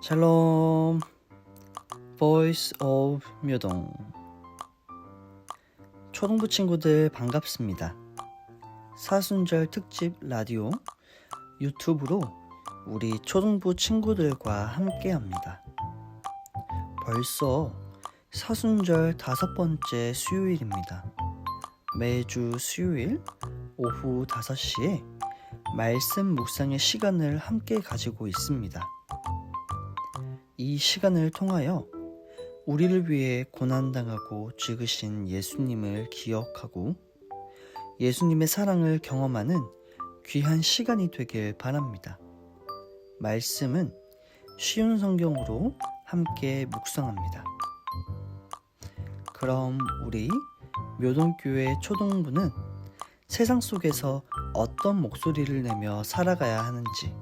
샬롬 Voice of 묘동 초등부 친구들 반갑습니다. 사순절 특집 라디오 유튜브로 우리 초등부 친구들과 함께 합니다. 벌써 사순절 다섯 번째 수요일입니다. 매주 수요일 오후 5시에 말씀 묵상의 시간을 함께 가지고 있습니다. 이 시간을 통하여 우리를 위해 고난당하고 죽으신 예수님을 기억하고 예수님의 사랑을 경험하는 귀한 시간이 되길 바랍니다. 말씀은 쉬운 성경으로 함께 묵상합니다. 그럼 우리 묘동교회 초동부는 세상 속에서 어떤 목소리를 내며 살아가야 하는지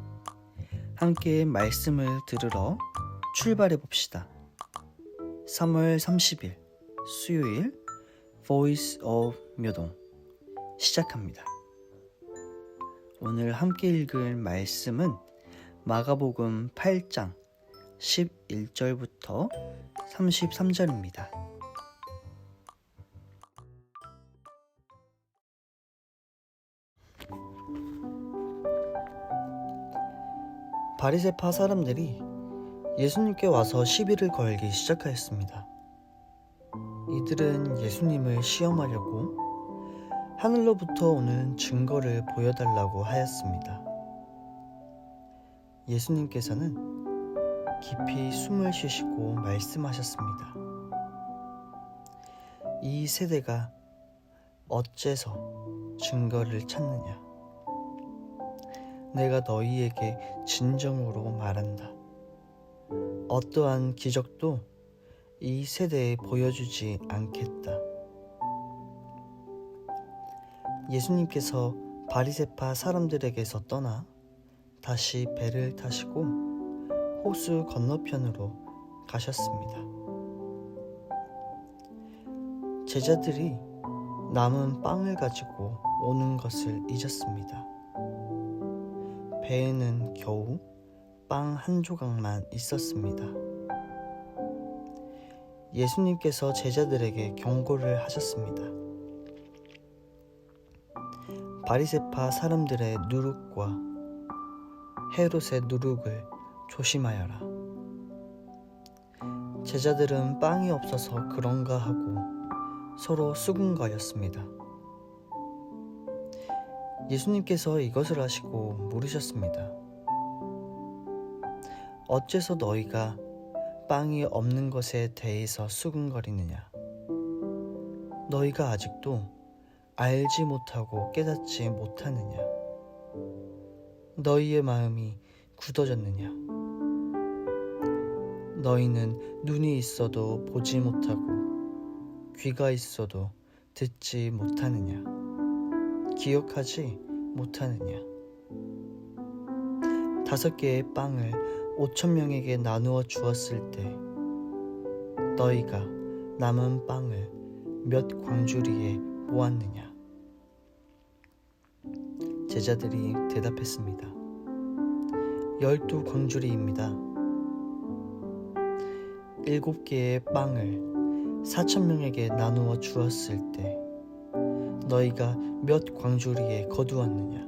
함께 말씀을 들으러 출발해 봅시다. 3월 30일 수요일 Voice of 묘동 시작합니다. 오늘 함께 읽을 말씀은 마가복음 8장 11절부터 33절입니다. 바리새파 사람들이 예수님께 와서 시비를 걸기 시작하였습니다. 이들은 예수님을 시험하려고 하늘로부터 오는 증거를 보여달라고 하였습니다. 예수님께서는 깊이 숨을 쉬시고 말씀하셨습니다. 이 세대가 어째서 증거를 찾느냐? 내가 너희에게 진정으로 말한다. 어떠한 기적도 이 세대에 보여주지 않겠다. 예수님께서 바리세파 사람들에게서 떠나 다시 배를 타시고 호수 건너편으로 가셨습니다. 제자들이 남은 빵을 가지고 오는 것을 잊었습니다. 배에는 겨우 빵 한 조각만 있었습니다. 예수님께서 제자들에게 경고를 하셨습니다. 바리세파 사람들의 누룩과 헤롯의 누룩을 조심하여라. 제자들은 빵이 없어서 그런가 하고 서로 수군거렸습니다. 예수님께서 이것을 하시고 물으셨습니다. 어째서 너희가 빵이 없는 것에 대해서 수근거리느냐? 너희가 아직도 알지 못하고 깨닫지 못하느냐? 너희의 마음이 굳어졌느냐? 너희는 눈이 있어도 보지 못하고 귀가 있어도 듣지 못하느냐? 기억하지 못하느냐? 다섯 개의 빵을 오천 명에게 나누어 주었을 때 너희가 남은 빵을 몇 광주리에 모았느냐? 제자들이 대답했습니다. 열두 광주리입니다. 일곱 개의 빵을 사천 명에게 나누어 주었을 때 너희가 몇 광주리에 거두었느냐?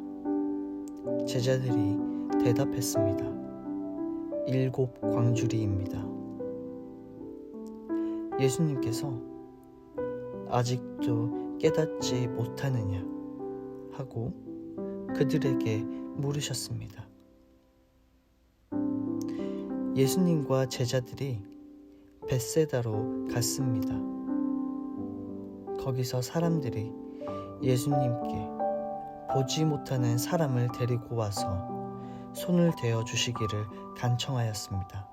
제자들이 대답했습니다. 일곱 광주리입니다. 예수님께서 아직도 깨닫지 못하느냐 하고 그들에게 물으셨습니다. 예수님과 제자들이 벳세다로 갔습니다. 거기서 사람들이 예수님께 보지 못하는 사람을 데리고 와서 손을 대어 주시기를 간청하였습니다.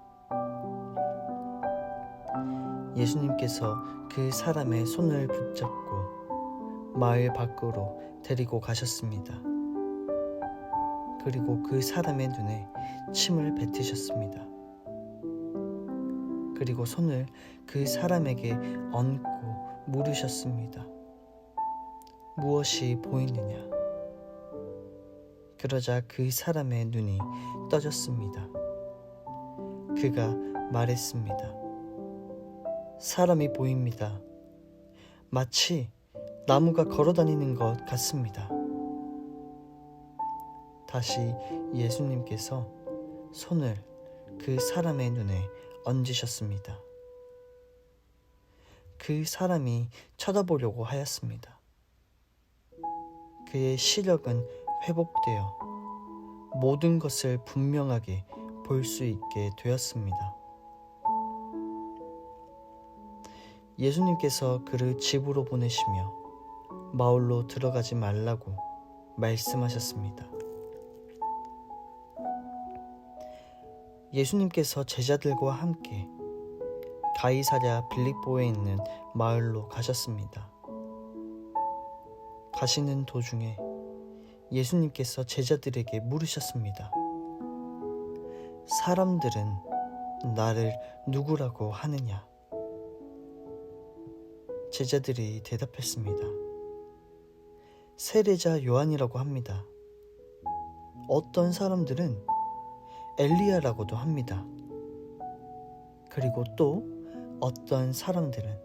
예수님께서 그 사람의 손을 붙잡고 마을 밖으로 데리고 가셨습니다. 그리고 그 사람의 눈에 침을 뱉으셨습니다. 그리고 손을 그 사람에게 얹고 물으셨습니다. 무엇이 보이느냐? 그러자 그 사람의 눈이 떠졌습니다. 그가 말했습니다. 사람이 보입니다. 마치 나무가 걸어 다니는 것 같습니다. 다시 예수님께서 손을 그 사람의 눈에 얹으셨습니다. 그 사람이 쳐다보려고 하였습니다. 그의 시력은 회복되어 모든 것을 분명하게 볼 수 있게 되었습니다. 예수님께서 그를 집으로 보내시며 마을로 들어가지 말라고 말씀하셨습니다. 예수님께서 제자들과 함께 가이사랴 빌립보에 있는 마을로 가셨습니다. 가시는 도중에 예수님께서 제자들에게 물으셨습니다. 사람들은 나를 누구라고 하느냐? 제자들이 대답했습니다. 세례자 요한이라고 합니다. 어떤 사람들은 엘리야라고도 합니다. 그리고 또 어떤 사람들은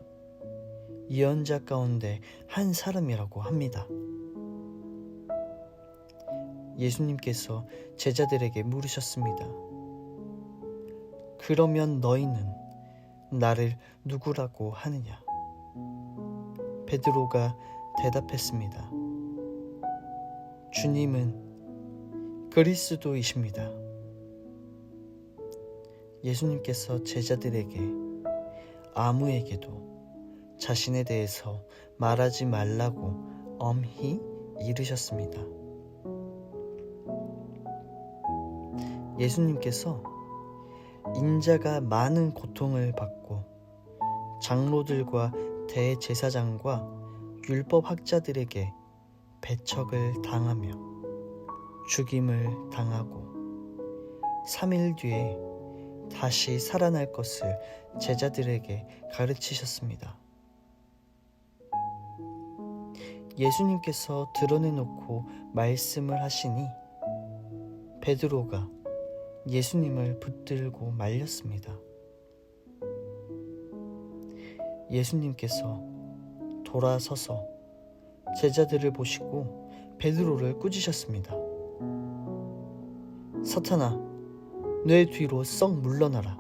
예언자 가운데 한 사람이라고 합니다. 예수님께서 제자들에게 물으셨습니다. 그러면 너희는 나를 누구라고 하느냐? 베드로가 대답했습니다. 주님은 그리스도이십니다. 예수님께서 제자들에게 아무에게도 자신에 대해서 말하지 말라고 엄히 이르셨습니다. 예수님께서 인자가 많은 고통을 받고 장로들과 대제사장과 율법 학자들에게 배척을 당하며 죽임을 당하고 3일 뒤에 다시 살아날 것을 제자들에게 가르치셨습니다. 예수님께서 드러내놓고 말씀을 하시니 베드로가 예수님을 붙들고 말렸습니다. 예수님께서 돌아서서 제자들을 보시고 베드로를 꾸짖으셨습니다. 사탄아, 내 뒤로 썩 물러나라.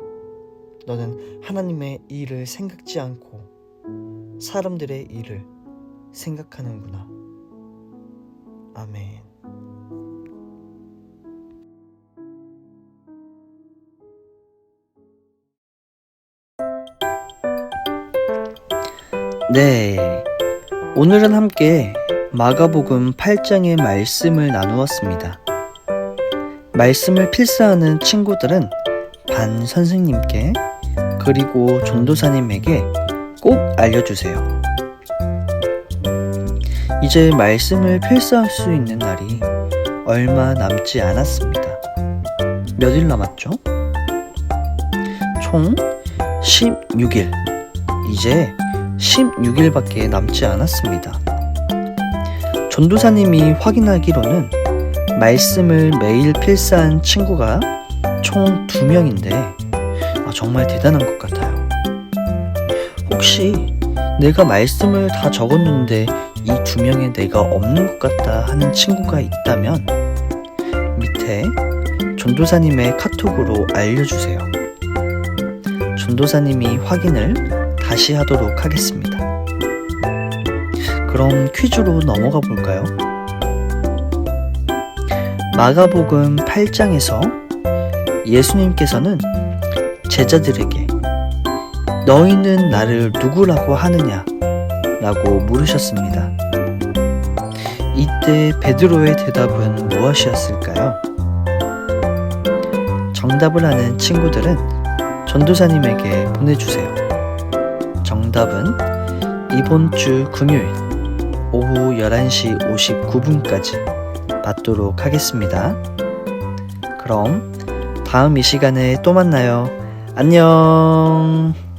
너는 하나님의 일을 생각지 않고 사람들의 일을 생각하는구나. 아멘. 네. 오늘은 함께 마가복음 8장의 말씀을 나누었습니다. 말씀을 필사하는 친구들은 반 선생님께 그리고 전도사님에게 꼭 알려주세요. 이제 말씀을 필사할 수 있는 날이 얼마 남지 않았습니다. 몇 일 남았죠? 총 16일. 이제 16일밖에 남지 않았습니다. 전도사님이 확인하기로는 말씀을 매일 필사한 친구가 총 2명인데 아, 정말 대단한 것 같아요. 혹시 내가 말씀을 다 적었는데 이 두 명에 내가 없는 것 같다 하는 친구가 있다면 밑에 전도사님의 카톡으로 알려주세요. 전도사님이 확인을 다시 하도록 하겠습니다. 그럼 퀴즈로 넘어가 볼까요? 마가복음 8장에서 예수님께서는 제자들에게 너희는 나를 누구라고 하느냐? 라고 물으셨습니다. 이때 베드로의 대답은 무엇이었을까요? 정답을 아는 친구들은 전도사님에게 보내주세요. 정답은 이번 주 금요일 오후 11시 59분까지 받도록 하겠습니다. 그럼 다음 이 시간에 또 만나요. 안녕!